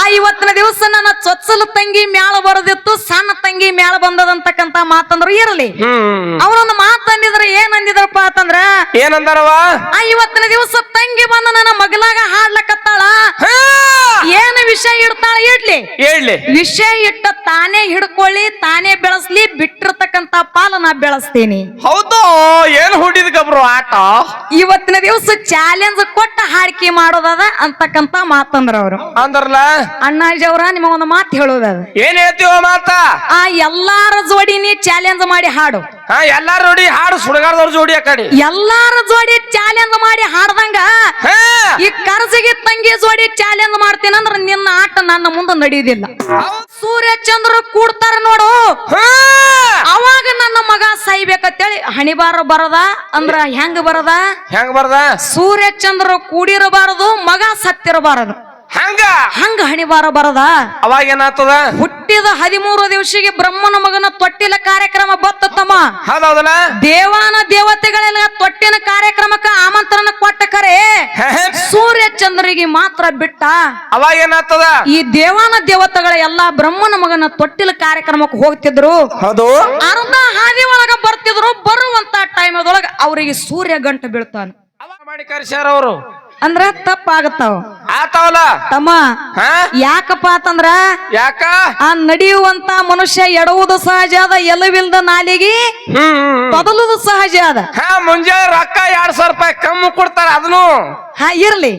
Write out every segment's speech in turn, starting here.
ಆ ಇವತ್ತಿನ ದಿವಸ ನನ್ನ ಚೊಚ್ಚಲು ತಂಗಿ ಮ್ಯಾಳ ಬರದಿತ್ತು ಸಣ್ಣ ತಂಗಿ ಮ್ಯಾಲ ಬಂದದಂತಕ್ಕಂತ ಮಾತಂದ್ರು ಇರಲಿ. ಅವನೊಂದು ಮಾತಂದಿದ್ರ ಏನ್ ಅಂದಿದ್ರಪ್ಪ ಅಂತಂದ್ರ ಏನಂದಾರವ ಆ ಇವತ್ತಿನ ದಿವಸ ತಂಗಿ ಬಂದ ನನ್ನ ಮಗಲಾಗ ಹಾಡ್ಲಕತ್ತಾಳ. ಏನು ವಿಷಯ ಇಡ್ತಾಳ ಇಡ್ಲಿ. ಹೇಳ್ಲಿ. ವಿಷಯ ಇಟ್ಟ ತಾನೇ ಹಿಡ್ಕೊಳ್ಳಿ ತಾನೇ ಬೆಳೆಸ್ಲಿ ಬಿಟ್ಟಿರ್ತಕ್ಕಂತ ಪಾಲ ನಾ ಬೆಳೆಸ್ತೀನಿ. ಹೌದು ಏನ್ ಹುಡಿದ ಗಬ್ರು ಆಟ? ಇವತ್ತಿನ ದಿವಸ ಚಾಲೆಂಜ್ ಕೊಟ್ಟ ಹಾಡಿಕೆ ಮಾಡೋದದ ಅಂತಕ್ಕಂತ ಮಾತಂದ್ರ ಅವರು ಅಂದ್ರಲ್ಲ ಅಣ್ಣಾಜಿ ಅವ್ರ ನಿಮಗ ಒಂದು ಮಾತು ಹೇಳುದ ಏನ್ ಹೇಳ್ತೀವ ಮಾತ? ಆ ಎಲ್ಲಾರ ಜೋಡಿ ನೀ ಚಾಲೆಂಜ್ ಮಾಡಿ ಹಾಡು. ಹಾ ಎಲ್ಲಾರ ನೋಡಿ ಹಾಡು ಸುಡಗಾರದವ್ರ ಜೋಡಿ ಆ ಕಡೆ. ಎಲ್ಲಾರ ಜೋಡಿ ಚಾಲೆಂಜ್ ಮಾಡಿ ಹಾಡ್ದಂಗ ಈ ಕರ್ಸಿಗೆ ತಂಗಿ ಜೋಡಿ ಚಾಲೆಂಜ್ ಮಾಡ್ತೀನಂದ್ರ ನಿನ್ನ ಆಟ ನನ್ನ ಮುಂದೆ ನಡೆಯುದಿಲ್ಲ ಸೂರ್ಯ ಚಂದ್ರ ಕೂಡ್ತಾರ ನೋಡು. ಅವಾಗ ನನ್ನ ಮಗ ಸಾಯ್ಬೇಕಂತೇಳಿ ಹಣಿಬಾರ ಬರದ ಅಂದ್ರ ಹೆಂಗ್ ಬರದ? ಹೆಂಗ್ ಬರದ? ಸೂರ್ಯ ಚಂದ್ರ ಕೂಡಿರಬಾರದು ಮಗ ಸತ್ತಿರಬಾರದು. ಹಂಗ? ಹಂಗ ಹಣಿಬಾರ ಬರದ? ಅವಾಗ ಏನಾಗ್ತದ? ಹುಟ್ಟಿದ ಹದಿಮೂರು ದಿವಸಿಗೆ ಬ್ರಹ್ಮನ ಮಗನ ತೊಟ್ಟಿಲ ಕಾರ್ಯಕ್ರಮ ಹೌದೌದಲ್ಲ? ದೇವಾನ ದೇವತೆಗಳೆಲ್ಲ ತೊಟ್ಟಿನ ಕಾರ್ಯಕ್ರಮಕ್ಕ ಆಮಂತ್ರಣ ಕೊಟ್ಟ ಕರೆ. ಸೂರ್ಯ ಚಂದ್ರಿಗೆ ಮಾತ್ರ ಬಿಟ್ಟ. ಅವಾಗ ಏನಾಗ್ತದ? ಈ ದೇವಾನ ದೇವತೆಗಳ ಎಲ್ಲಾ ಬ್ರಹ್ಮನ ಮಗನ ತೊಟ್ಟಿಲ ಕಾರ್ಯಕ್ರಮಕ್ಕೆ ಹೋಗ್ತಿದ್ರು. ಹೌದು. ಅರ್ಧ ಹಾದಿ ಒಳಗ ಬರ್ತಿದ್ರು. ಬರುವಂತ ಟೈಮ್ ಅದೊಳಗ ಅವರಿಗೆ ಸೂರ್ಯ ಗಂಟು ಬೀಳ್ತಾನ. ಮಾಡಿ ಕರ್ಸ್ಯಾರ ಅವರು. ಅಂದ್ರೆ ತಪ್ಪಾಗತ್ತಾವ. ಆತಾವಲ್ಲ? ತಮ್ಮ ಹಾ? ಯಾಕಪ್ಪ ಅಂತಂದ್ರ ಯಾಕ? ಆ ನಡೆಯುವಂತ ಮನುಷ್ಯ ಎಡವುದು ಸಹಜ ಅದ ಎಲ್ಲವಿಲ್ದ ನಾಲಿಗೆ ಹ್ಮ್ ಹ್ಮ್. ಸಹಜ ಅದ. ಹಾ ಮುಂಜಾನೆ ರೊಕ್ಕ ಎರಡ್ ಸಾವಿರ ರೂಪಾಯಿ ಕಮ್ಮಿ ಕೊಡ್ತಾರ ಅದನ್ನು. ಹಾ ಇರ್ಲಿ.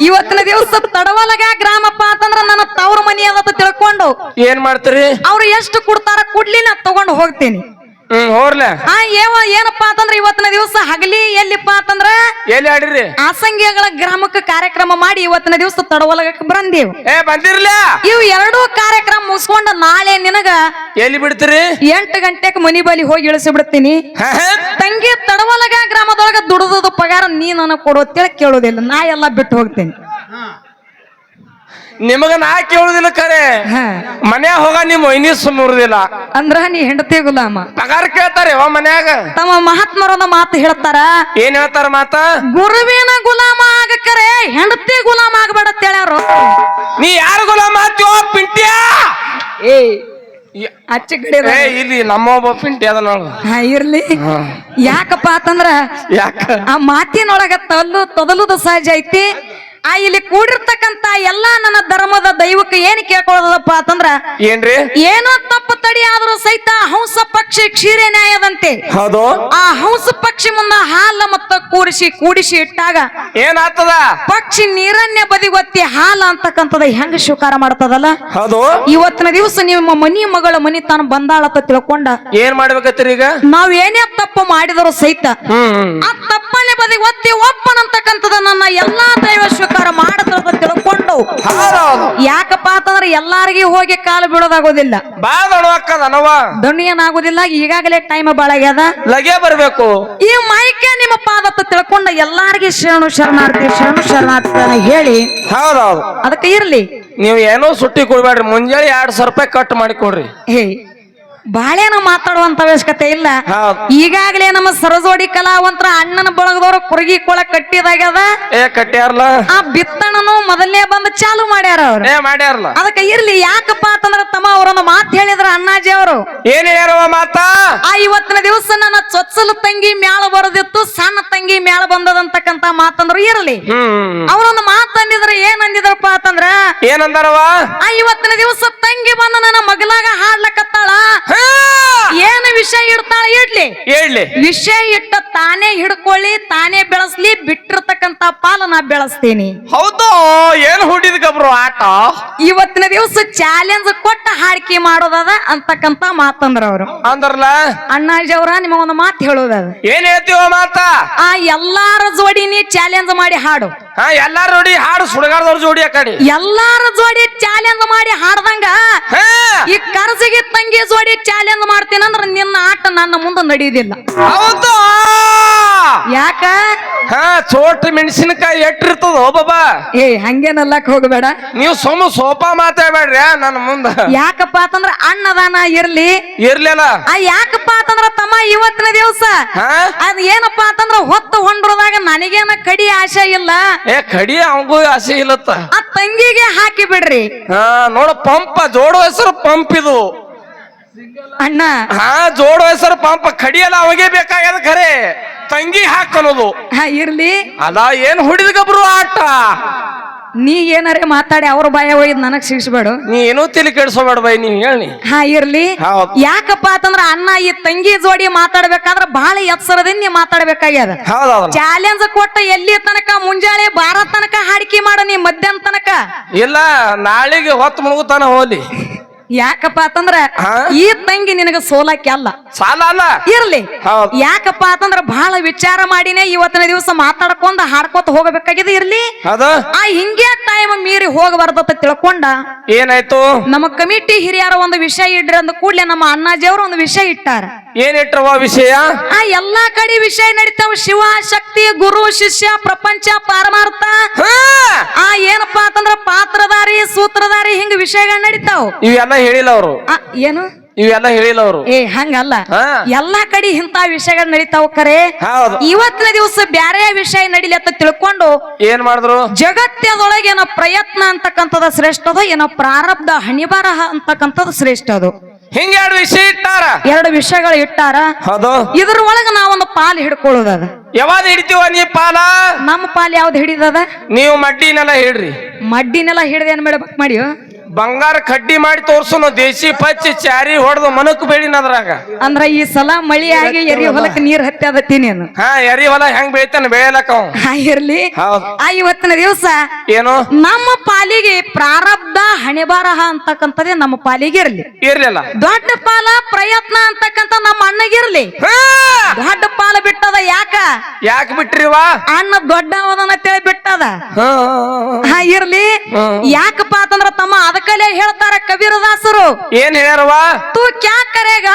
ಇವತ್ತಿನ ದಿವಸ ತಡವಲಗ ಗ್ರಾಮಪ್ಪ ಅಂತಂದ್ರ ನನ್ನ ತವ್ರ ಮನಿ ಅದ ತಿಳ್ಕೊಂಡು ಏನ್ ಮಾಡ್ತೀರಿ? ಅವ್ರು ಎಷ್ಟು ಕೊಡ್ತಾರ ಕೊಡ್ಲಿ ನಾ ತಗೊಂಡು ಹೋಗ್ತೀನಿ. ಹ್ಮ್ ಹೋರ್ಲೆ. ಆ ಏವ ಏನಪ್ಪಾ ಅಂತಂದ್ರ ಇವತ್ತಿನ ದಿವಸ ಹಗಲಿ ಎಲ್ಲಿಪ್ಪ ಅಂತಂದ್ರ ಎಲ್ಲಿ ಆಡಿರಿ? ಆಸಂಗಿಗಳ ಗ್ರಾಮಕ್ಕೆ ಕಾರ್ಯಕ್ರಮ ಮಾಡಿ ಇವತ್ತಿನ ದಿವಸ ತಡವಲಗಕ್ಕೆ ಬಂದೇವು. ಏ ಬಂದಿರ್ಲ? ಇವು ಎರಡೂ ಕಾರ್ಯಕ್ರಮ ಮುಗಿಸ್ಕೊಂಡು ನಾಳೆ ನಿನಗ ಎಲ್ಲಿ ಬಿಡ್ತೀರಿ? ಎಂಟು ಗಂಟೆಗೆ ಮನಿ ಬಲಿ ಹೋಗಿ ಇಳಿಸಿ ಬಿಡ್ತೀನಿ. ತಂಗಿ ತಡವಲಗ ಗ್ರಾಮದೊಳಗ ದುಡಿದ ಪಗಾರ ನೀ ನನಗೆ ಕೊಡುತ್ತೇಳಿ ಕೇಳೋದಿಲ್ಲ. ನಾ ಎಲ್ಲ ಬಿಟ್ಟು ಹೋಗ್ತೇನೆ. ನಿಮಗ ನಾ ಕೇಳುದಿಲ್ಲ ಕರೆ. ಮನ್ಯಾಗ ಹೋಗ ನಿಮ್ ಒಯ್ನಿ ಸುಮ್ಮುರುದಿಲ್ಲ ಅಂದ್ರ ನೀ ಹೆಂಡತಿ ಗುಲಾಮ. ಪಗಾರ ಕೇಳ್ತಾರೆ ಓ ಮನ್ಯಾಗ. ತಮ್ಮ ಮಹಾತ್ಮರನ್ನ ಮಾತು ಹೇಳ್ತಾರ. ಏನ್ ಹೇಳ್ತಾರ ಮಾತ? ಗುರುವಿನ ಗುಲಾಮ ಆಗಕ್ಕರೆ ಹೆಂಡತಿ ಗುಲಾಮ ಆಗಬೇಡ ಹೇಳ್ಯಾರು ನೀ ಯಾರು ಗುಲಾಮ ಆತ್ಯೋ? ಪಿಂಟ್ಯಾ? ಏ ಅಚ್ಚ ಕಡೆ ಏ ಇಲ್ಲಿ ನಮ್ಮ ಒಬ್ಬ ಪಿಂಟಿ ಅದ ನೋಡು ಇರ್ಲಿ. ಯಾಕಪ್ಪ ಅಂತಂದ್ರ ಯಾಕ? ಆ ಮಾತಿನೊಳಗ ತಲ್ಲು ತೊದಲುದು ಸಹಜ ಐತಿ. ಆ ಇಲ್ಲಿ ಕೂಡಿರ್ತಕ್ಕಂತ ಎಲ್ಲಾ ನನ್ನ ಧರ್ಮದ ದೈವಕ್ಕೆ ಏನ್ ಕೇಳ್ಕೊಳ್ಳೋದಪ್ಪ ಅಂತಂದ್ರ ಏನ್ರಿ? ಏನೋ ತಪ್ಪು ತಡಿ ಆದ್ರೂ ಸಹಿತ ಹಂಸ ಪಕ್ಷಿ ಕ್ಷೀರ ನ್ಯಾಯದಂತೆ. ಹೌದು. ಆ ಹಂಸ ಪಕ್ಷಿ ಮುಂದ ಹಾಲ ಮತ್ತ ಕೂರಿಸಿ ಕೂಡಿಸಿ ಇಟ್ಟಾಗ ಏನ್ ಆಗ್ತದ ಪಕ್ಷಿ ನೀರನ್ನೇ ಬದಿಗೊತ್ತಿ ಹಾಲ ಅಂತಕ್ಕಂಥದ್ದು ಹೆಂಗ ಸ್ವೀಕಾರ ಮಾಡ್ತದಲ್ಲ? ಹೌದು. ಇವತ್ತಿನ ದಿವಸ ನಿಮ್ಮ ಮನಿ ಮಗಳ ಮನಿ ತಾನು ಬಂದಾಳತ್ತ ತಿಳ್ಕೊಂಡ. ಏನ್ ಮಾಡ್ಬೇಕತ್ತೀರಿ ಈಗ? ನಾವ್ ಏನೇ ತಪ್ಪು ಮಾಡಿದರೂ ಸಹಿತ. ಆ ತಪ್ಪನೆ ಬದಿ ಒತ್ತಿ ಒಪ್ಪನಂತಕ್ಕಂಥದ ನನ್ನ ಎಲ್ಲಾ ದೈವ ಸ್ವೀಕಾರ ಮಾಡದ ತಿಳ್ಕೊಂಡು. ಯಾಕಪ್ಪ ಅಂತಂದ್ರೆ ಎಲ್ಲಾರಿಗೆ ಹೋಗಿ ಕಾಲು ಬಿಡೋದಾಗೋದಿಲ್ಲ ಬಾ ಈಗಾಗಲೇ ಟೈಮ್ ಬಾಳ ಲಗೇ ಲಗೆ ಬರ್ಬೇಕು. ಈ ಮೈಕೆ ನಿಮ್ಮ ಪಾದತ್ತ ತಿಳ್ಕೊಂಡ ಎಲ್ಲಾರಿಗೆ ಶರಣು ಶರಣಾರ್ಥಿ ಶರಣು ಶರಣಾರ್ಥಿ ಅಂತ ಹೇಳಿ. ಹೌದೌದು. ಅದಕ್ಕೆ ಇರಲಿ. ನೀವು ಏನೋ ಸುಟ್ಟಿ ಕೊಡ್ಬೇಡ್ರಿ. ಮುಂಜಾನೆ ಎರಡು ಸಾವಿರ ರೂಪಾಯಿ ಕಟ್ ಮಾಡಿ ಕೊಡ್ರಿ. ಹೇ ಬಾಳೆನ ಮಾತಾಡುವಂತ ಅವಶ್ಯಕತೆ ಇಲ್ಲ. ಈಗಾಗಲೇ ನಮ್ಮ ಸರಜೋಡಿ ಕಲಾವಂತರ ಅಣ್ಣನ ಬಳಗದವರು ಕುರುಗಿ ಕೊಳ ಕಟ್ಟಿದಾಗ್ಯದ. ಏ ಕಟ್ಟ್ಯಾರಲ್ಲ ಆ ಬಿತ್ತಣನು ಮೊದಲನೇ ಬಂದು ಚಾಲು ಮಾಡ್ಯಾರ ಅವ್ರು. ಏ ಮಾಡ್ಯಾರಲ್ಲ ಅದಕ್ಕೆ ಇರ್ಲಿ ಯಾಕಪ್ಪ ಅಂತಂದ್ರ ತಮ್ಮ ಅವರೊಂದು ಮಾತು ಹೇಳಿದ್ರ ಅಣ್ಣಾಜಿ ಅವರು. ಏನ್ ಹೇಳುವ ಮಾತಾ? ಆ ಇವತ್ತಿನ ದಿವಸ ನನ್ನ ಚೊಚ್ಚಲು ತಂಗಿ ಮ್ಯಾಳ ಬರದಿತ್ತು ಸಣ್ಣ ತಂಗಿ ಮ್ಯಾಳ ಬಂದದಂತಕ್ಕಂತ ಮಾತಂದ್ರು ಇರಲಿ. ಅವರೊಂದು ಮಾತಂದಿದ್ರ ಏನ್ ಅಂದಿದ್ರಪ್ಪ ಅಂತಂದ್ರ? ಏನಂದಾರವ ಆ ಇವತ್ತಿನ ದಿವಸ ತಂಗಿ ಬಂದ ನನ್ನ ಮಗಲಾಗ ಹಾಡ್ಲಕತ್ತಾಳ. ಏನ್ ವಿಷಯ ಇಡ್ತಾಳ? ಇಡ್ಲಿ. ಹೇಳಿ ವಿಷಯ ಇಟ್ಟ ತಾನೇ ಹಿಡ್ಕೊಳ್ಳಿ ತಾನೇ ಬೆಳೆಸ್ಲಿ ಬಿಟ್ಟಿರ್ತಕ್ಕಂತ ಪಾಲ ನಾ ಬೆಳೆಸ್ತೀನಿ. ಹೌದು ಏನ್ ಹುಡಿದ ಗಬ್ರು ಆಟ? ಇವತ್ತಿನ ದಿವಸ ಚಾಲೆಂಜ್ ಕೊಟ್ಟ ಹಾಡಿಕೆ ಮಾಡೋದದ ಅಂತಕ್ಕಂತ ಮಾತಂದ್ರ ಅವರು ಅಂದ್ರಲ್ಲ ಅಣ್ಣಾಜಿ ಅವ್ರ ನಿಮಗೊಂದು ಮಾತು ಹೇಳೋದದ. ಏನ್ ಹೇಳ್ತೀವ ಮಾತ? ಎಲ್ಲಾರ ಜೋಡಿ ನೀ ಚಾಲೆಂಜ್ ಮಾಡಿ ಹಾಡು. ಎಲ್ಲಾರ ಎಲ್ಲಾರು ನೋಡಿ ಹಾಡು ಸುಡಗಾರದವ್ರ ಜೋಡಿ ಆ ಕಡೆ. ಎಲ್ಲಾರ ಜೋಡಿ ಚಾಲೆಂಜ್ ಮಾಡಿ ಹಾಡ್ದಂಗ ಹಾ! ಈ ಕರ್ಸಿಗೆ ತಂಗಿ ಜೋಡಿ ಚಾಲೆಂಜ್ ಮಾಡ್ತೀನಂದ್ರ ನಿನ್ನ ಆಟ ನನ್ನ ಮುಂದೆ ನಡೆಯುದಿಲ್ಲ. ಹೌದು. ಯಾಕ? ಹಾ ಚೋಟ್ ಮೆಣಸಿನಕಾಯಿ ಎಟ್ಟಿರ್ತದ ಬಾಬಾ. ಏ ಹಂಗೇನಲ್ಲಕ್ ಹೋಗಬೇಡ. ನೀವು ಸೋಮ ಸೋಪಾ ಮಾತಾಡ್ಬೇಡ್ರಿ ನನ್ನ ಮುಂದ. ಯಾಕಪ್ಪ ಅಂತಂದ್ರ ಅಣ್ಣದಾನ ಇರ್ಲಿ. ಇರ್ಲಿಲ್ಲ. ಆ ಯಾಕಪ್ಪ ಅಂತಂದ್ರ ತಮ್ಮ ಇವತ್ತಿನ ದಿವಸ? ಅದ್ ಏನಪ್ಪಾ ಅಂತಂದ್ರ ಹೊತ್ತು ಹೊಂಡ್ರದಾಗ ನನಗೇನ ಕಡಿ ಆಶೆ ಇಲ್ಲ. ಏ ಕಡಿ ಅವಂಗೂ ಆಸೆ ಇಲ್ಲತ್ತ. ಆ ತಂಗಿಗೆ ಹಾಕಿ ಬಿಡ್ರಿ. ಹಾ ನೋಡ ಪಂಪ ಜೋಡೋ ಹೆಸರು ಪಂಪ್ ಇದು. ಅಣ್ಣ. ಹಾ ಜೋಡ ಹೆಸರು ಪಂಪ್ ಕಡಿಯಲ್ಲ ಅವಾಗೆ ಬೇಕಾಗ್ಯದ ಖರೆ ತಂಗಿ ಹಾಕಲೋದು. ಹಾ ಇರ್ಲಿ. ಅದ ಏನ್ ಹುಡಿದ ಗಬ್ರು ಆಟ? ನೀ ಏನಾರೇ ಮಾತಾಡಿ ಅವ್ರ ಬಾಯ ಹೋಗಿದ್ ನನಗ್ ಸಿಗಿಸ್ಬೇಡು. ನೀ ಏನೂ ತಿಳಿ ಕೆಡ್ಸೋಬೇಡ ಬೈ ನೀ ಹೇಳಿ. ಹಾ ಇರ್ಲಿ. ಹೌದ್. ಯಾಕಪ್ಪ ಅಂತಂದ್ರ ಅಣ್ಣ ಈ ತಂಗಿ ಜೋಡಿ ಮಾತಾಡ್ಬೇಕಾದ್ರ ಬಹಳ ಎತ್ಸರದಿಂದ ನೀ ಮಾತಾಡ್ಬೇಕಾಗ್ಯದ. ಚಾಲೆಂಜ್ ಕೊಟ್ಟ ಎಲ್ಲಿ ತನಕ ಮುಂಜಾನೆ ಬಾರ ತನಕ ಹಾಡಿಕೆ ಮಾಡ ನೀ ಮಧ್ಯಾಹ್ನ ತನಕ. ಇಲ್ಲ ನಾಳಿಗೆ ಹೊತ್ತು ಮುಳುಗುತ್ತಾನ ಹೋಲಿ. ಯಾಕಪ್ಪ ಅಂತಂದ್ರ ಈ ತಂಗಿ ನಿನಗ ಸೋಲಕ್ಕೆ ಅಲ್ಲ. ಸಾಲ ಅಲ್ಲ? ಇರ್ಲಿ. ಯಾಕಪ್ಪ ಅಂತಂದ್ರ ಬಹಳ ವಿಚಾರ ಮಾಡಿನೇ ಇವತ್ತಿನ ದಿವಸ ಮಾತಾಡ್ಕೊಂಡ ಹಾಡ್ಕೊತ ಹೋಗಬೇಕಾಗಿದೆ ಇರ್ಲಿ. ಆ ಹಿಂಗೆ ಟೈಮ್ ಮೀರಿ ಹೋಗಬಾರ್ದ ತಿಳ್ಕೊಂಡ. ಏನಾಯ್ತು? ನಮ್ಮ ಕಮಿಟಿ ಹಿರಿಯರ ಒಂದು ವಿಷಯ ಇಡ್ರಿ ಅಂದ ಕೂಡ್ಲೆ ನಮ್ಮ ಅಣ್ಣಾಜಿಯವರು ಒಂದು ವಿಷಯ ಇಟ್ಟಾರ. ಏನಿಟ್ರವ ವಿಷಯ? ಆ ಎಲ್ಲಾ ಕಡೆ ವಿಷಯ ನಡೀತಾವ. ಶಿವ ಶಕ್ತಿ ಗುರು ಶಿಷ್ಯ ಪ್ರಪಂಚ ಪಾರಮಾರ್ಥ. ಹಾ! ಆ ಏನಪ್ಪಾ ಅಂತಂದ್ರ ಪಾತ್ರಧಾರಿ ಸೂತ್ರಧಾರಿ ಹಿಂಗ ವಿಷಯಗಳು ನಡೀತಾವ. ಇವೆಲ್ಲ ಹೇಳಿಲ್ಲ ಅವರು. ಆ, ಏನು? ಇವೆಲ್ಲ ಹೇಳಿಲ್ಲ ಅವರು. ಏ ಹಂಗಲ್ಲ. ಹಾ. ಎಲ್ಲಾ ಕಡೆ ಇಂತ ವಿಷಯಗಳು ನಡೀತಾವ ಕರೆ. ಹೌದು. ಇವತ್ತಿನ ದಿವಸ ಬ್ಯಾರೆ ವಿಷಯ ನಡೀಲಿ ಅಂತ ತಿಳ್ಕೊಂಡು ಏನ್ ಮಾಡಿದ್ರು? ಜಗತ್ತದೊಳಗೆ ಏನೋ ಪ್ರಯತ್ನ ಅಂತಕ್ಕಂಥದ್ದು ಶ್ರೇಷ್ಠ ಅದು ಏನೋ ಪ್ರಾರಬ್ಧ ಹಣಿಬರಹ ಅಂತಕ್ಕಂಥದ್ದು ಶ್ರೇಷ್ಠ ಅದು. ಹಿಂಗ ಎರಡು ವಿಷಯ ಇಟ್ಟಾರ? ಎರಡು ವಿಷಯಗಳು ಇಟ್ಟಾರ? ಹೌದು. ಇದ್ರ ಒಳಗ ನಾವೊಂದು ಪಾಲ್ ಹಿಡ್ಕೊಳ್ಳೋದದ ಯಾವಾಗ ಹಿಡಿತೀವ ನೀ ಪಾಲ? ನಮ್ಮ ಪಾಲ್ ಯಾವ್ದು ಹಿಡಿದದ? ನೀವು ಮಡ್ಡಿನೆಲ್ಲ ಹಿಡ್ರಿ. ಮಡ್ಡಿನೆಲ್ಲ ಹಿಡ್ದೇನ್ ಮೇಡಮ್ ಮಾಡ್ಬೇಕು ಮಾಡಿ ಬಂಗಾರ ಕಡ್ಡಿ ಮಾಡಿ ತೋರ್ಸುನು ದೇಶಿ ಪಚ್ಚಿ ಚಾರಿ ಹೊಡೆದು ಮನಕ್ ಬೆಳಿನ ಅದ್ರಾಗ. ಅಂದ್ರ ಈ ಸಲ ಮಳಿ ಆಗಿ ಎರಿ ಹೊಲಕ್ ನೀರ್ ಹತ್ತಿ ನೀನು. ಹಾ ಎರಿ ಹೊಲ ಹೆಂಗ್ ಬೆಳಿತಾನ ಬೆಳೆಯಲಕ್ಕ ಅವ. ಆ ಇರ್ಲಿ. ಆ ಇವತ್ತಿನ ದಿವಸ ಏನು? ನಮ್ಮ ಪಾಲಿಗೆ ಪ್ರಾರಬ್ಧ ಹಣೆಬಾರಹ ಅಂತಕ್ಕಂಥದ್ದೇ ನಮ್ಮ ಪಾಲಿಗೆ ಇರ್ಲಿ. ಇರ್ಲಿಲ್ಲ. ದೊಡ್ಡ ಪಾಲ ಪ್ರಯತ್ನ ಅಂತಕ್ಕಂಥ ನಮ್ಮ ಅಣ್ಣಗಿರ್ಲಿ ಹಾ! ದೊಡ್ಡ ಪಾಲ ಯಾಕ? ಯಾಕ ಯಾಕೆ ಅಣ್ಣ ದೊಡ್ಡ ಅವದನ್ನ ಅಂತೇಳಿ ಹಾ. ಇರ್ಲಿ. ಯಾಕಪ್ಪ ಅಂತಂದ್ರ ತಮ್ಮ ಅದಕ್ಕಲೇ ಹೇಳ್ತಾರ ಕಬೀರದಾಸರು. ಏನ್ ಹೇಳ್ಯಾರವ ತೂ ಕ್ಯಾ ಕರೆಗ?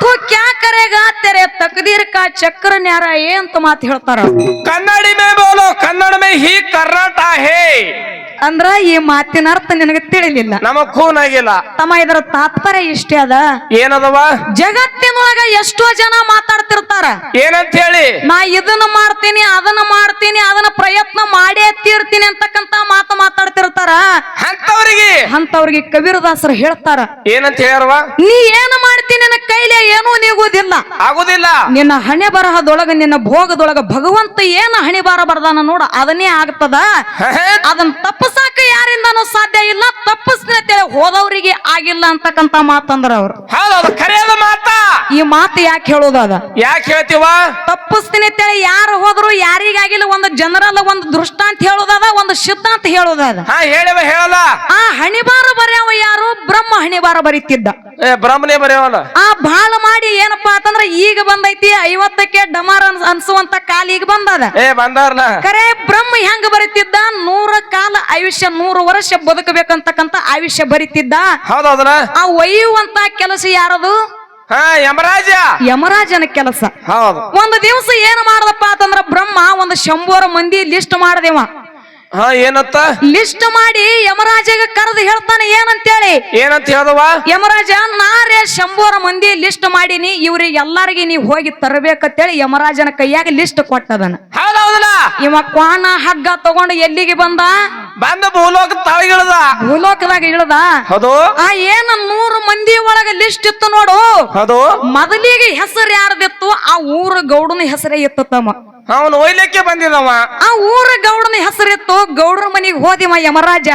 ತೂ ಕ್ಯಾ ಕರೆಗ? ತೆರೆ ತಕದೀರ್ ಕಾ ಚಕ್ರ ನ್ಯಾರ ಅಂತ ಮಾತು ಹೇಳ್ತಾರ? ಕನ್ನಡಿ ಮೇ ಬೋಲೋ ಕನ್ನಡ ಮೇ ಹೀ ಕರ್ನಾಟ ಹೇ. ಅಂದ್ರ ಈ ಮಾತಿನ ಅರ್ಥ ನಿನಗೆ ತಿಳಿಲಿಲ್ಲ. ನಮಗ್ ಖೂನ್ ಆಗಿಲ್ಲ. ತಮ್ಮ ಇದರ ತಾತ್ಪರ್ಯ ಇಷ್ಟೇ ಅದ. ಏನದವ ಜಗತ್ತಿನೊಳಗ ಎಷ್ಟೋ ಜನ ಮಾತಾಡ್ತಿರ್ತಾರ. ಏನಂತ ಹೇಳಿ ನಾ ಇದನ್ನ ಮಾಡ್ತೀನಿ ಅದನ್ನ ಮಾಡ್ತೀನಿ ಅದನ್ನ ಪ್ರಯತ್ನ ಮಾಡೇ ತೀರ್ತೀನಿ ಅಂತಕ್ಕಂತ ಮಾತು ಮಾತಾಡ್ತಿರ್ತಾರ. ಅಂತವ್ರಿಗೆ ಅಂತವ್ರಿಗೆ ಕಬೀರದಾಸರು ಹೇಳ್ತಾರ. ಏನಂತ ಹೇಳವ ನೀ ಏನ್ ಮಾಡ್ತೀನಿ ನನ್ನ ಕೈಲೇ ಏನೂ ನೀಗುವುದಿಲ್ಲ ಆಗುದಿಲ್ಲ. ನಿನ್ನ ಹಣೆ ಬರಹದೊಳಗ ನಿನ್ನ ಭೋಗದೊಳಗ ಭಗವಂತ ಏನ ಹಣೆ ಬಾರ ಬರ್ದಾನ ನೋಡ ಅದನ್ನೇ ಆಗ್ತದ. ಅದನ್ನ ತಪ್ಪಸಾಕ ಯಾರಿಂದನೂ ಸಾಧ್ಯ ಇಲ್ಲ ತಪ್ಪಿಸ್ತೀನಿ ಹೋದವರಿಗೆ ಆಗಿಲ್ಲ ಅಂತಕ್ಕಂತ ಮಾತಂದ್ರ ಅವ್ರು. ಹೌದೌದು ಕರೆಯದ ಮಾತ ಈ ಮಾತು ಯಾಕೆ ಹೇಳೋದು ಅದ? ಯಾಕೆ ಹೇಳ್ತೀವ? ತಪ್ಪಿಸ್ತೀನಿ ಅಂತೇಳಿ ಯಾರು ಹೋದ್ರು ಯಾರಿಗಾಗಿಲ್ಲ ಒಂದು ಜನರಲ್ ಒಂದು ದೃಷ್ಟಾಂತ ಹೇಳೋದದ ಒಂದು ಸಿದ್ಧಾಂತ ಹೇಳೋದದ ಹಾ ಹೇಳವ ಹೇಳಲ್ಲ. ಆ ಹಣಿಬಾರ ಬರೆಯವ ಯಾರು? ಬ್ರಹ್ಮ ಹಣಿಬಾರ ಬರೀತಿದ್ದ. ಏ ಬ್ರಹ್ಮನೇ ಬರೆಯವಲ್ಲ? ಆ ಬಾಳ ಮಾಡಿ ಏನಪ್ಪಾ ಅಂತಂದ್ರೆ ಈಗ ಬಂದೈತಿ ಐವತ್ತಕ್ಕೆ ಡಮಾರ್ ಅನ್ಸ್- ಅನ್ಸುವಂತ ಕಾಲ ಈಗ ಬಂದದ. ಏ ಬಂದಾರ್ಲ. ಕರೆ ಬ್ರಹ್ಮ ಹೆಂಗ ಬರೀತಿದ್ದ? ನೂರ ಕಾಲ ಆಯುಷ್ಯ ನೂರು ವರ್ಷ ಬದುಕಬೇಕಂತಕ್ಕಂತ ಆಯುಷ್ಯ ಬರೀತಿದ್ದ. ಹೌದೌದಲ್ಲ? ಆ ಒಯ್ಯುವಂತ ಕೆಲಸ ಯಾರದು? ಹಾ ಯಮರಾಜ. ಯಮರಾಜನ ಕೆಲಸ. ಹೌದು. ಒಂದು ದಿವಸ ಏನು ಮಾಡದಪ್ಪ ಅಂತಂದ್ರ ಬ್ರಹ್ಮ ಒಂದು ಶಂಭೋರ ಮಂದಿ ಲಿಸ್ಟ್ ಮಾಡದೇವ. ಹಾ ಏನತ್ತ? ಲಿಸ್ಟ್ ಮಾಡಿ ಯಮರಾಜಗ ಕರೆದು ಹೇಳ್ತಾನೆ ಏನಂತೇಳಿ? ಏನಂತ ಹೇಳುವ ಯಮರಾಜ ನಾರೇ ಶಂಭೋರ ಮಂದಿ ಲಿಸ್ಟ್ ಮಾಡೀನಿ ಇವ್ರಿಗೆ ಎಲ್ಲಾರಿಗೆ ನೀವು ಹೋಗಿ ತರಬೇಕಂತೇಳಿ ಯಮರಾಜನ ಕೈಯಾಗ ಲಿಸ್ಟ್ ಕೊಟ್ಟದನ. ಹೌದೌದಲ್ಲ ಇವ ಕ್ವಾಣ ಹಗ್ಗ ತಗೊಂಡು ಎಲ್ಲಿಗೆ ಬಂದ? ಬಂದ ಭೂಲೋಕ ತಳಗಿಳದ ಭೂಲೋಕದಾಗ ಇಳದ? ಹೌದು. ಆ ಏನ ನೂರು ಮಂದಿ ಒಳಗ ಲಿಸ್ಟ್ ಇತ್ತು ನೋಡು. ಹೌದು. ಮೊದಲಿಗೆ ಹೆಸರು ಯಾರ್ದಿತ್ತು? ಆ ಊರ ಗೌಡನ ಹೆಸರೇ ಇತ್ತು ತಮ್ಮ. ಅವನು ಒಯ್ಲಿಕ್ಕೆ ಬಂದಿದವ ಆ ಊರ ಗೌಡನ ಹೆಸರಿತ್ತು ಗೌಡ್ರ ಮನಿಗೆ ಹೋದಿವ ಯಮರಾಜ.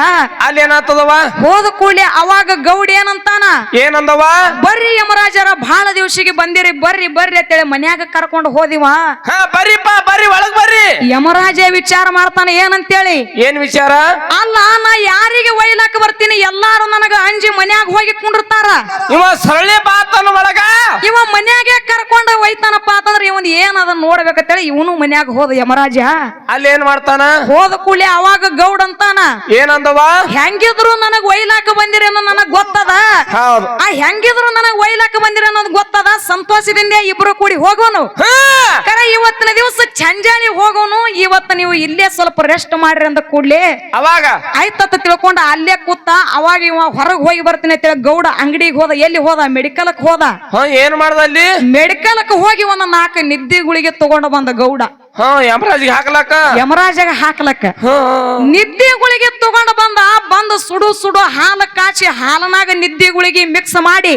ಅಲ್ಲಿ ಏನಾಗ್ತದವ? ಹೋದ ಕೂಡಲೇ ಅವಾಗ ಗೌಡ ಏನಂತಾನ? ಏನಂದವ? ಬರ್ರಿ ಯಮರಾಜರ ಬಹಳ ದಿವಸಿಗೆ ಬಂದಿರಿ ಬರ್ರಿ ಬರ್ರಿ ಅಂತೇಳಿ ಮನ್ಯಾಗ ಕರ್ಕೊಂಡು ಹೋದಿವ. ಹಾ ಬರ್ರಿಪ್ಪ ಬರ್ರಿ ಒಳಗ್ ಬರ್ರಿ. ಯಮರಾಜ ವಿಚಾರ ಮಾಡ್ತಾನ ಏನಂತೇಳಿ? ಏನ್ ವಿಚಾರ? ಅಲ್ಲ ನಾ ಯಾರಿಗೆ ಒಯ್ಲಕ್ ಬರ್ತೀನಿ? ಎಲ್ಲಾರು ನನಗ ಅಂಜಿ ಮನ್ಯಾಗ ಹೋಗಿ ಕುಂಡಿರ್ತಾರ ಇವ ಸರಳಿ ಬಾತನ ಒಳಗ ಇವ ಮನ್ಯಾಗೆ ಕರ್ಕೊಂಡ ಒಯ್ತಾನಪ್ಪ ಅಂತಂದ್ರೆ ಇವನ್ ಏನ್ ಅದನ್ನ ನೋಡ್ಬೇಕಂತೇಳಿ ಇವನು ಮನ್ಯಾಗ ಹೋದ ಯಮರಾಜ ಅಲ್ಲಿ ಏನ್ ಮಾಡ್ತಾನ? ಹೋದ ಕೂಡಲೇ ಅವಾಗ ಗೌಡ್ ಅಂತಾನ. ಏನಂದವ? ಹೆಂಗಿದ್ರು ನನಗ್ ಒಯ್ಲಾಕ ಬಂದಿರಿ ಅನ್ನೋ ನನಗ್ ಗೊತ್ತದ. ಹೌದು. ಆ ಹೆಂಗಿದ್ರು ನನಗ್ ಒಯ್ಲಾಕ ಬಂದಿರಿ ಅನ್ನೋದು ಗೊತ್ತದ. ಸಂತೋಷದಿಂದ ಇಬ್ರು ಕೂಡಿ ಹೋಗೋನು. ಹಾ! ಕರೆ ಇವತ್ತಿನ ದಿವಸ ಚಂಜಾಳಿ ಹೋಗೋನು. ಇವತ್ತು ನೀವು ಇಲ್ಲೇ ಸ್ವಲ್ಪ ರೆಸ್ಟ್ ಮಾಡ್ರಿ ಅಂದ ಕೂಡ್ಲೆ. ಅವಾಗ? ಆಯ್ತತ್ತ ತಿಳ್ಕೊಂಡ ಅಲ್ಲೇ ಕೂತ ಅವಾಗ ಇವ ಹೊರಗೆ ಹೋಗಿ ಬರ್ತೀನಿ ಅಂತೇಳಿ ಗೌಡ ಅಂಗಡಿಗೆ ಹೋದ ಎಲ್ಲಿ ಹೋದ? ಮೆಡಿಕಲ್ಕ್ ಹೋದ. ಹ ಏನ್ ಮಾಡ್ದ ಅಲ್ಲಿ? ಮೆಡಿಕಲ್ಕ್ ಹೋಗಿ ಒಂದು ನಾಲ್ಕು ನಿದ್ದೆ ಗುಳಿಗೆ ತಗೊಂಡು ಬಂದ ಗೌಡ. ಹ ಯಮರಾಜಿಗೆ ಹಾಕ್ಲಾಕ ಯಮರಾಜಾಗ ಹಾಕ್ಲಕ್ಕ. ಹ. ನಿದ್ದೆ ಗುಳಿಗೆ ತಗೊಂಡು ಬಂದ ಬಂದು ಸುಡು ಸುಡು ಹಾಲು ಕಾಚಿ ಹಾಲನಾಗ ನಿದ್ದೆ ಗುಳಿಗೆ ಮಿಕ್ಸ್ ಮಾಡಿ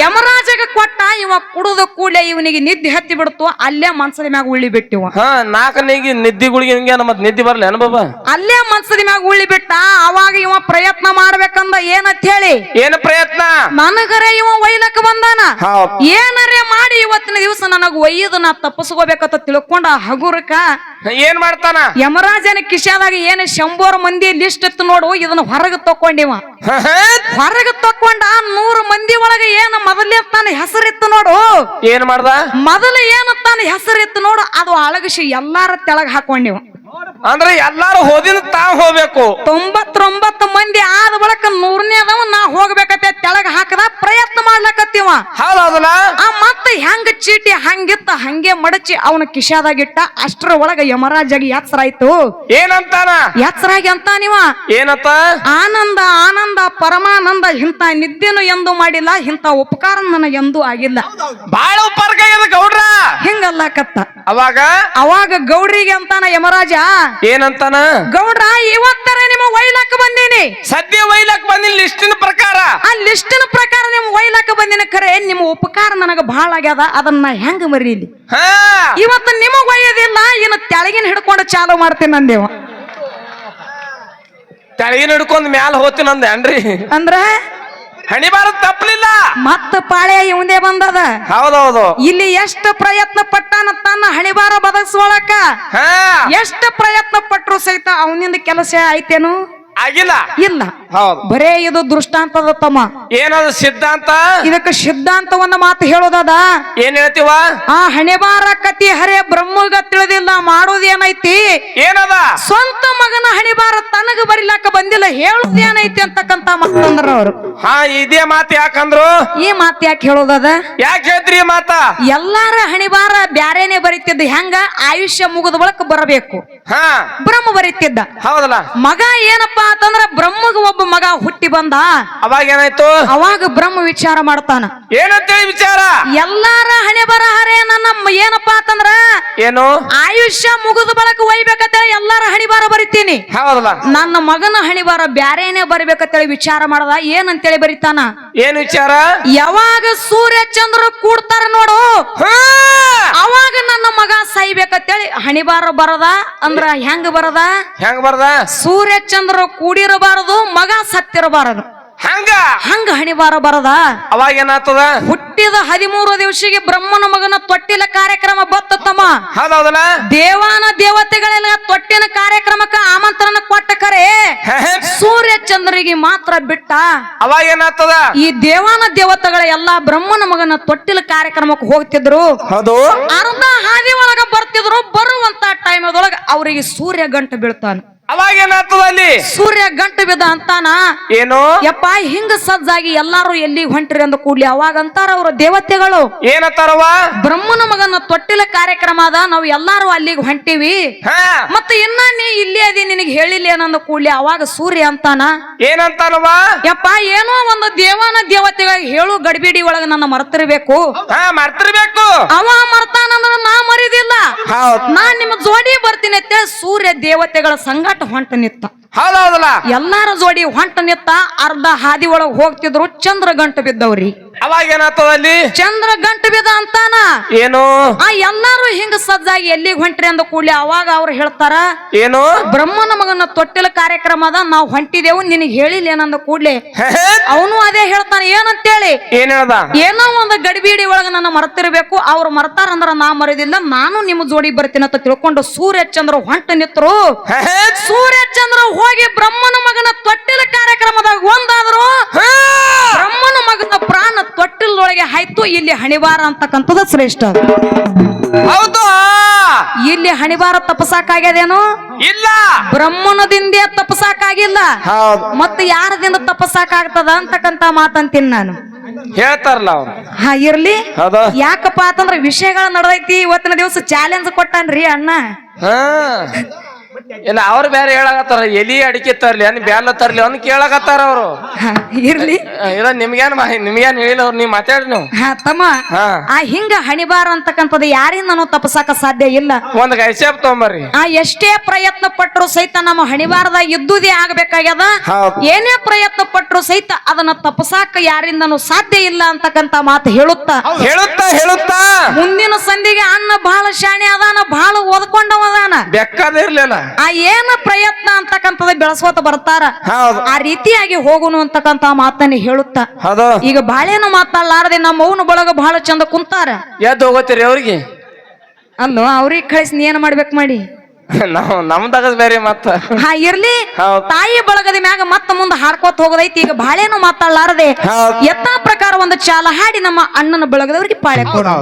ಯಮರಾಜಗ ಕೊಟ್ಟ ಇವ ಕುಡಿದ ಕೂಡಲೇ ಇವನಿಗೆ ನಿದ್ದೆ ಹತ್ತಿ ಬಿಡ್ತು ಅಲ್ಲೇ ಮನ್ಸದ ಮ್ಯಾಗ ಉಳ್ಳಿ ಬಿಟ್ಟಿವ. ಹ ನಾಲ್ಕನಿಗೆ ನಿದ್ದಿಗಳಿಗೆ ಹಿಂಗೆ ನಮ್ಮ ನಿದ್ದೆ ಬರ್ಲಿ ಅನುಭವ ಬಾಬಾ? ಅಲ್ಲೇ ಮನ್ಸದ ಮ್ಯಾಗ ಉಳ್ಳಿ ಬಿಟ್ಟ ಅವಾಗ ಇವ ಪ್ರಯತ್ನ ಮಾಡ್ಬೇಕಂದ ಏನಂತ ಹೇಳಿ? ಏನು ಪ್ರಯತ್ನ? ನನಗರೆ ಇವ ಒಯ್ಲಕ್ಕ ಬಂದಾನ? ಏನರೇ ಮಾಡಿ ಇವತ್ತಿನ ದಿವಸ ನನಗ ಒಯ್ಯದು ನಾ ತಪ್ಪಿಸ್ಕೋಬೇಕಂತ ತಿಳ್ಕೊಂಡ ಹಗುರಕ ಏನ್ ಮಾಡ್ತಾನ? ಯಮರಾಜನ ಕಿಶಾದಾಗ ಏನು ಶಂಬೋರ್ ಮಂದಿ ಲಿಸ್ಟ್ ಇತ್ತು ನೋಡು ಇದನ್ನ ಹೊರಗೆ ತಕೊಂಡಿವ. ಹೊರಗೆ ತಕೊಂಡ ನೂರು ಮಂದಿ ಒಳಗೆ ಏನು ಮೊದಲೇ ತಾನ ಹೆಸರಿತ್ತು ನೋಡು. ಏನ್ ಮಾಡ್ದ? ಮೊದಲು ಏನು ತಾನ ಹೆಸರಿತ್ತು ನೋಡು ಅದು ಅಳಗಿಸಿ ಎಲ್ಲಾರ ತೆಳಗ ಹಾಕೊಂಡಿವ. ಅಂದ್ರೆ ಎಲ್ಲಾರು ಹೋದಿನ ತಾ ಹೋಗ್ಬೇಕು. ತೊಂಬತ್ತೊಂಬತ್ತು ಮಂದಿ ಆದ ಬಳಕ ನೂರನೇದವ ನಾ ಹೋಗ್ಬೇಕತ್ತೆ ತೆಳಗ್ ಹಾಕದ ಪ್ರಯತ್ನ ಹೌದೌದಲ್ಲ ಆ ಮತ್ತ ಹೆಂಗ ಚೀಟಿ ಹಂಗಿತ್ತ ಹಂಗೆ ಮಡಚಿ ಅವನ ಕಿಶಾದಾಗಿಟ್ಟ ಅಷ್ಟರ ಒಳಗ ಯಮರಾಜಾಗಿ ಎಚ್ಚರ ಆಯ್ತು ಏನಂತಾನ? ಎಚ್ಚರಾಗಿ ಅಂತ ನೀವ ಏನಂತ ಆನಂದ ಆನಂದ ಪರಮಾನಂದ ಇಂತ ನಿದ್ದೆನು ಎಂದು ಮಾಡಿಲ್ಲ ಇಂತ ಉಪಕಾರ ನನಗೆ ಎಂದೂ ಆಗಿಲ್ಲ. ಬಾಳ ಉಪರ್ಗ ಗೌಡ್ರ. ಹಿಂಗಲ್ಲ ಕತ್ತ ಅವಾಗ? ಅವಾಗ ಗೌಡ್ರಿಗೆ ಅಂತಾನ ಯಮರಾಜ? ಏನಂತಾನ? ಗೌಡ್ರ ಇವತ್ತರ ನಿಮ್ಮ ಒಯ್ಲಾಕ ಬಂದೀನಿ ಸದ್ಯ ಒಯ್ಲಕ್ ಬಂದಿಲ್ಲ ಲಿಸ್ಟಿನ ಪ್ರಕಾರ ಆ ಲಿಸ್ಟಿನ ಪ್ರಕಾರ ನಿಮ್ಮ ಒಯ್ಲಾಕ ಬಂದಿನ ಖರೆ ನಿಮ್ಮ ಉಪಕಾರ ನನಗ ಬಹಳ ಆಗ್ಯದ ಅದನ್ನ ಹೆಂಗ ಮರೀಲಿ ಇವತ್ತು ನಿಮಗ್ ಒಯ್ಯೋದಿಲ್ಲ ಇನ್ನು ತೆಳಗಿನ ಹಿಡ್ಕೊಂಡು ಚಾಲು ಮಾಡ್ತೀನಿ ನಂದೇವ ತೆಳಗಿನ ಹಿಡ್ಕೊಂಡು ಮ್ಯಾಲ ಹೋಗ್ತೀನಿ ಅಂದೆ ಅನ್ರಿ ಅಂದ್ರ? ಹಣಿ ಬಾರದ್ ತಪ್ಪಲಿಲ್ಲ ಮತ್ತ ಪಾಳೆ ಇವಂದೇ ಬಂದದ. ಹೌದೌದು. ಇಲ್ಲಿ ಎಷ್ಟು ಪ್ರಯತ್ನ ಪಟ್ಟಾನ ತನ್ನ ಹಣಿಬಾರ ಬದಗಿಸ್ಕೊಳಕ ಹಾ! ಎಷ್ಟು ಪ್ರಯತ್ನ ಪಟ್ರು ಸಹಿತ ಅವನಿಂದ ಕೆಲಸ ಆಯ್ತೇನು? ಆಗಿಲ್ಲ. ಇಲ್ಲ. ಹೌದು. ಬರೇ ಇದು ದೃಷ್ಟಾಂತದ ತಮ್ಮ. ಏನದು ಸಿದ್ಧಾಂತ? ಇದಕ್ಕೆ ಸಿದ್ಧಾಂತವನ್ನ ಮಾತು ಹೇಳೋದದ? ಏನ್ ಹೇಳ್ತೀವ? ಆ ಹಣೆಬಾರ ಕತಿ ಹರೆ ಬ್ರಹ್ಮಗ ತಿಳಿದಿಲ್ಲ ಮಾಡೋದೇನೈತಿ? ಏನದ? ಸ್ವಂತ ಮಗನ ಹಣೆಬಾರ ತನಗ ಬರಿಲಾಕ ಬಂದಿಲ್ಲ ಹೇಳೋದೇನೈತಿ ಅಂತಕ್ಕಂತ ಮಾತಂದ್ರ ಅವರು. ಹಾ ಇದೇ ಮಾತು ಯಾಕಂದ್ರು ಈ ಮಾತು ಯಾಕೆ ಹೇಳೋದದ? ಯಾಕೆ ಹೇಳ್ತ್ರಿ ಈ ಮಾತ? ಎಲ್ಲಾರ ಹಣಿಬಾರ ಬ್ಯಾರೇನೆ ಬರಿತಿದ್ದ ಹೆಂಗ? ಆಯುಷ್ಯ ಮುಗಿದ ಬಳಕ ಬರಬೇಕು. ಹಾ. ಬ್ರಹ್ಮ ಬರಿತಿದ್ದ. ಹೌದಲ್ಲ. ಮಗ ಏನಪ್ಪಾ ಅಂತಂದ್ರ ಬ್ರಹ್ಮಗ ಒಬ್ಬ ಮಗ ಹುಟ್ಟಿ ಬಂದ. ಅವಾಗ ಏನಾಯ್ತು? ಅವಾಗ ಬ್ರಹ್ಮ ವಿಚಾರ ಮಾಡ್ತಾನ. ಏನಂತೇಳಿ ವಿಚಾರ? ಎಲ್ಲಾರ ಹಣೆ ಬರಹರೇ ನನ್ನ ಏನಪ್ಪ ಅಂತಂದ್ರ ಏನು? ಆಯುಷ್ಯ ಮುಗಿದ ಬಳಕ ಒಯ್ಬೇಕಂತೇಳಿ ಎಲ್ಲಾರ ಹಣಿಬಾರ ಬರಿತೀನಿ. ಹೌದಲ್ಲ? ನನ್ನ ಮಗನ ಹಣಿಬಾರ ಬ್ಯಾರೇನೆ ಬರಿಬೇಕಂತೇಳಿ ವಿಚಾರ ಮಾಡದ. ಏನಂತೇಳಿ ಬರಿತಾನ? ಏನ್ ವಿಚಾರ? ಯಾವಾಗ ಸೂರ್ಯ ಚಂದ್ರ ಕೂಡ್ತಾರ ನೋಡು. ಅವಾಗ ನನ್ನ ಮಗ ಸಾಯ್ಬೇಕಂತೇಳಿ ಹಣಿಬಾರ ಬರದ ಅಂದ್ರ ಹೆಂಗ್ ಬರದ? ಹೆಂಗ್ ಬರದ? ಸೂರ್ಯ ಚಂದ್ರ ಕೂಡಿರಬಾರದು ಮಗ ಸತ್ತಿರಬಾರದು ಹಂಗ? ಹಂಗ ಹಣಿಬಾರ ಬರದ? ಅವಾಗ ಏನಾಗ್ತದ? ಹುಟ್ಟಿದ ಹದಿಮೂರು ದಿವಸಿಗೆ ಬ್ರಹ್ಮನ ಮಗನ ತೊಟ್ಟಿಲ ಕಾರ್ಯಕ್ರಮ ಬತ್ತ ತಮ್ಮ. ಹೌದೌದಲ್ಲ? ದೇವಾನ ದೇವತೆಗಳೆಲ್ಲ ತೊಟ್ಟಿನ ಕಾರ್ಯಕ್ರಮಕ್ಕ ಆಮಂತ್ರಣ ಕೊಟ್ಟ ಕರೆ. ಸೂರ್ಯ ಚಂದ್ರಿಗೆ ಮಾತ್ರ ಬಿಟ್ಟ. ಅವಾಗ ಏನಾಗ್ತದ? ಈ ದೇವಾನ ದೇವತೆಗಳ ಎಲ್ಲಾ ಬ್ರಹ್ಮನ ಮಗನ ತೊಟ್ಟಿಲ ಕಾರ್ಯಕ್ರಮಕ್ಕೆ ಹೋಗ್ತಿದ್ರು. ಹೌದು. ಅರ್ಧ ಹಾದಿ ಒಳಗ ಬರ್ತಿದ್ರು. ಬರುವಂತ ಟೈಮ್ ಅದೊಳಗ ಅವರಿಗೆ ಸೂರ್ಯ ಗಂಟು ಬೀಳ್ತಾನ. ಅವಾಗ ಏನಾಗ್ತದ ಅಲ್ಲಿ? ಸೂರ್ಯ ಗಂಟು ಬಿದ ಅಂತಾನ? ಏನು? ಯಪ್ಪ ಹಿಂಗ ಸಜ್ಜಾಗಿ ಎಲ್ಲಾರು ಎಲ್ಲಿ ಹೊಂಟ್ರಿ ಅಂದ ಕೂಡ್ಲಿ. ಅವಾಗ ಅಂತಾರ ಅವ್ರ ದೇವತೆಗಳು. ಏನತ್ತಾರವ ಬ್ರಹ್ಮನ ಮಗನ ತೊಟ್ಟಿಲ ಕಾರ್ಯಕ್ರಮ ಅದ. ನಾವು ಎಲ್ಲಾರು ಅಲ್ಲಿಗೆ ಹೊಂಟಿವಿ. ಮತ್ತೆ ಇನ್ನ ನೀ ಇಲ್ಲಿ ಅದಿ ನಿನಗೆ ಹೇಳಿಲ್ಲ ಏನಂದ ಕೂಡ್ಲಿ. ಅವಾಗ ಸೂರ್ಯ ಅಂತಾನ ಏನಂತಾರವ ಯಪ್ಪ ಏನೋ ಒಂದು ದೇವನ ದೇವತೆಗಳಿಗೆ ಹೇಳು ಗಡಿಬಿಡಿ ಒಳಗ ನನ್ನ ಮರ್ತಿರ್ಬೇಕು. ಮರ್ತಿರ್ಬೇಕು. ಅವ ಮರ್ತಾನಂದ್ರ ನಾ ಮರಿದಿಲ್ಲ. ನಾ ನಿಮ್ ನಿಮ್ಮ ಜೋಡಿ ಬರ್ತೀನಿ. ಅಂತೇಳಿ ಸೂರ್ಯ ದೇವತೆಗಳ ಸಂಗಾಟ ಹೊಂಟ ನಿತ್ತ. ಹೌದೌದಲ್ಲ? ಎಲ್ಲಾರ ಜೋಡಿ ಹೊಂಟ ನಿತ್ತ ಅರ್ಧ ಹಾದಿ ಒಳಗ್ ಹೋಗ್ತಿದ್ರು ಚಂದ್ರ ಗಂಟು ಬಿದ್ದವ್ರಿ. ಅವಾಗ ಏನಾಗ್ತದಲ್ಲಿ ಚಂದ್ರ ಗಂಟು ಬಿದ ಅಂತಾನ. ಏನು? ಆ ಎಲ್ಲಾರು ಹಿಂಗ ಸಜ್ಜಾಗಿ ಎಲ್ಲಿಗೆ ಹೊಂಟ್ರಿ ಅಂದ ಕೂಡ್ಲಿ ಅವಾಗ ಅವ್ರು ಹೇಳ್ತಾರ ಏನು? ಬ್ರಹ್ಮನ ಮಗನ ತೊಟ್ಟಿಲ ಕಾರ್ಯಕ್ರಮ ಅದ ನಾವು ಹೊಂಟಿದೆವು ನಿನಗೆ ಹೇಳಿಲ್ಲ ಏನಂದ ಕೂಡ್ಲೆ. ಅವನು ಅದೇ ಹೇಳ್ತಾನೆ ಏನಂತೇಳಿ? ಏನ್ ಹೇಳ್ದ? ಏನೋ ಒಂದು ಗಡಿಬಿಡಿ ಒಳಗ ನನ್ನ ಮರ್ತಿರ್ಬೇಕು ಅವ್ರು ಮರ್ತಾರಂದ್ರ ನಾ ಮರದಿಲ್ಲ ನಾನು ನಿಮ್ಮ ಜೋಡಿ ಬರ್ತೀನಿ ಅಂತ ತಿಳ್ಕೊಂಡು ಸೂರ್ಯ ಚಂದ್ರ ಹೊಂಟ ನಿತ್ರು. ಸೂರ್ಯ ಚಂದ್ರ ಹೋಗಿ ಬ್ರಹ್ಮನ ಮಗನ ತೊಟ್ಟಿಲ ಕಾರ್ಯಕ್ರಮ ಇಲ್ಲಿ ಹಣಿವಾರ ಅಂತಕ್ಕಂಥದ್ದು ಶ್ರೇಷ್ಠ. ಹೌದು. ಇಲ್ಲಿ ಹಣಿವಾರ ತಪಸಾಕಾಗ್ಯದೇನು ಇಲ್ಲ. ಬ್ರಹ್ಮನದಿಂದ ತಪಸಾಕಾಗಿಲ್ಲ ಮತ್ತೆ ಯಾರದಿಂದ ತಪಸಾಕಾಗ್ತದ ಅಂತಕ್ಕಂತ ಮಾತಂತೀನಿ ನಾನು. ಹೇಳ್ತಾರಲ್ಲ ಅವ್ರು. ಹಾ ಇರ್ಲಿ. ಯಾಕಪ್ಪ ಅಂತಂದ್ರೆ ವಿಷಯಗಳ ನಡೆದೈತಿ ಇವತ್ತಿನ ದಿವಸ ಚಾಲೆಂಜ್ ಕೊಟ್ಟಾನ್ರಿ ಅಣ್ಣ. ಇಲ್ಲ ಅವ್ರು ಬೇರೆ ಹೇಳಕತ್ತಾರ. ಎಲಿ ಅಡಿಕೆ ತರ್ಲಿ ಅನ್ ಬ್ಯಾಲ ತರ್ಲಿ ಅನ್ ಕೇಳಕತ್ತಾರ ಅವ್ರು. ಹಾ, ಇರ್ಲಿ. ಇಲ್ಲ ನಿಮ್ಗೇನ್ ಮಾ- ನಿಮ್ಗೇನ್ ಹೇಳಿಲ್ಲ ಅವ್ರು ನೀವ್ ಮಾತಾಡ್ರಿ ನೀವು. ಹಾ ತಮ್ಮ ಹಾ. ಆ ಹಿಂಗ ಹಣಿಬಾರ ಅಂತಕ್ಕಂಥದ್ದು ಯಾರಿಂದನು ತಪ್ಪಸಾಕ ಸಾಧ್ಯ ಇಲ್ಲ? ಒಂದ್ ಗೈಸೇಪ್ ತಗೊಂಬರ್ರಿ. ಆ ಎಷ್ಟೇ ಪ್ರಯತ್ನ ಪಟ್ಟರು ಸಹಿತ ನಮ್ಮ ಹಣಿಬಾರದ ಇದ್ದುದೇ ಆಗ್ಬೇಕಾಗ್ಯದ? ಹೌದು ಏನೇ ಪ್ರಯತ್ನ ಪಟ್ಟರು ಸಹಿತ ಅದನ್ನ ತಪ್ಪಸಾಕ ಯಾರಿಂದನೂ ಸಾಧ್ಯ ಇಲ್ಲ ಅಂತಕ್ಕಂತ ಮಾತು ಹೇಳುತ್ತಾ? ಹೇಳುತ್ತಾ ಹೇಳುತ್ತಾ. ಮುಂದಿನ ಸಂಧಿಗೆ ಅನ್ನ ಬಹಳ ಶಾಣೆ ಅದಾನ ಬಹಳ ಓದ್ಕೊಂಡವ ಅದಾನ. ಬೆಕ್ಕದಿರ್ಲಿಲ್ಲ ಆ ಏನ ಪ್ರಯತ್ನ ಅಂತಕ್ಕಂಥದ್ದು ಬೆಳೆಸ್ಕೋತ ಬರ್ತಾರ ಹೌದು. ಆ ರೀತಿಯಾಗಿ ಹೋಗುನು ಅಂತಕ್ಕಂತ ಮಾತನ್ನ ಹೇಳುತ್ತಾ. ಹೌದು. ಈಗ ಬಾಳೆನು ಮಾತಾಡ್ಲಾರದೆ ನಮ್ಮ ಅವನು ಬಳಗ ಬಹಳ ಚಂದ ಕುಂತಾರ. ಎದ್ದು ಹೋಗತ್ತೀರಿ ಅವ್ರಿಗೆ? ಅಲ್ಲೋ ಅವ್ರಿಗೆ ಕಳಿಸಿ ನೀ ಏನ್ ಮಾಡ್ಬೇಕು ಮಾಡಿ? ನಾವು ನಮ್ದಾಗ ಬೇರೆ ಮತ್ತ. ಹಾ ಇರ್ಲಿ. ತಾಯಿ ಬಳಗದ ಮ್ಯಾಗ ಮತ್ತ ಮುಂದೆ ಹಾಡ್ಕೋತ ಹೋಗದೈತಿ. ಈಗ ಬಾಳೆನು ಮಾತಾಡ್ಲಾರದೆ ಹೌದ್. ಯಥಾ ಪ್ರಕಾರ ಒಂದು ಚಾಲ ಹಾಡಿ ನಮ್ಮ ಅಣ್ಣನ ಬಳಗದವ್ರಿಗೆ ಪಾಳೆ ಕೊಡು.